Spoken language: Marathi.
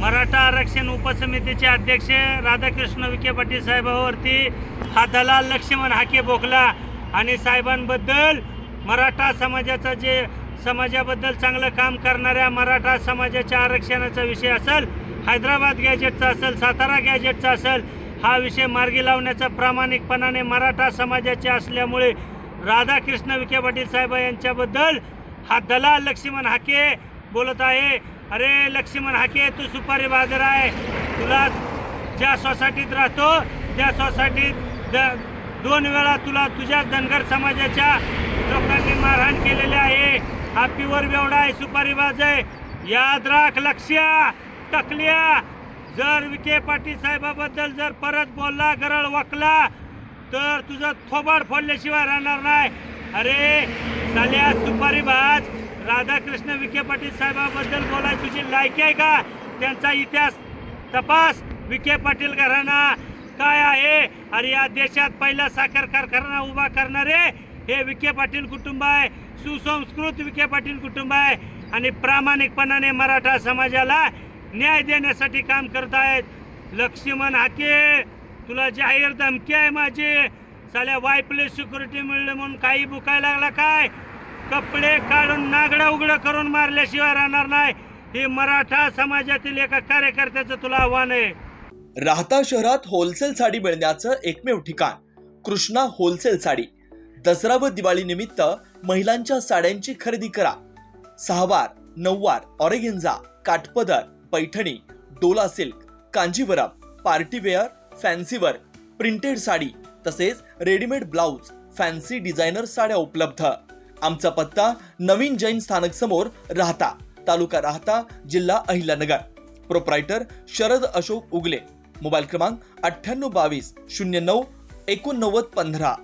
मराठा आरक्षण उपसमितीचे अध्यक्ष राधाकृष्ण विखे पाटील साहेबावरती हा दलाल लक्ष्मण हाके बोकला आणि साहेबांबद्दल मराठा समाजाचं जे समाजाबद्दल चांगलं काम करणाऱ्या मराठा समाजाच्या आरक्षणाचा विषय असेल हैदराबाद गॅजेटचा असेल सातारा गॅजेटचा असेल हा विषय मार्गी लावण्याचा प्रामाणिकपणाने मराठा समाजाचे असल्यामुळे राधाकृष्ण विखे पाटील साहेब यांच्याबद्दल हा दलाल लक्ष्मण हाके बोलत आहे. अरे लक्ष्मण हाके तू सुपारी बाजार आहे. तुला ज्या सोसायटीत राहतो त्या सोसायटीत द दोन वेळा तुला तुझ्या धनगर समाजाच्या लोकांनी मारहाण केलेली आहे. हा प्युअर बेवडा आहे सुपारी बाज आहे. याद राख लक्ष्या टकल्या. जर विखे पाटील साहेबाबद्दल जर परत बोलला गरळ वाकला तर तुझं थोबाड फोडल्याशिवाय राहणार नाही. अरे झाल्या सुपारी भाज राधाकृष्ण विखे पाटील साहेबाबद्दल बोलायची तुझी लायकी आहे का? त्यांचा इतिहास तपास. विखे पाटील घराणा काय आहे? अरे या देशात पहिला साखर कारखाना उभा करणारे हे विखे पाटील कुटुंब आहे. सुसंस्कृत विखे पाटील कुटुंब आहे. आणि प्रामाणिकपणाने मराठा समाजाला न्याय देण्यासाठी काम करत आहेत लक्ष्मण हाके तुला जाहीर धमकी आहे माझी. साल्या वायपले सिक्युरिटी मिळले म्हणून काही बुकायला लागला काय? कपडे काढून नागडा उघडं करून मारल्याशिवाय राहणार नाही. हे मराठा समाजातील एका कार्यकर्त्याचं तुला आव्हान आहे. राहता शहरात होलसेल साडी मिळण्याचं एकमेव ठिकाण कृष्णा होलसेल साडी. दसरा व दिवाळी निमित्त महिलांच्या साड्यांची खरेदी करा. सहावार नऊवार ऑरेगेन्झा काठपदर पैठणी डोला silk Kanjeevaram party wear फॅन्सीवर printed sari तसेच रेडीमेड ब्लाऊज फॅन्सी डिझायनर साड्या उपलब्ध. आमचा पत्ता नवीन जैन स्थानक समोर राहता तालुका राहता जिल्हा अहिल्यानगर. प्रोप्रायटर शरद अशोक उगले. मोबाईल क्रमांक अठ्ठ्याण्णव बावीस शून्य नऊ एकोणनव्वद पंधरा.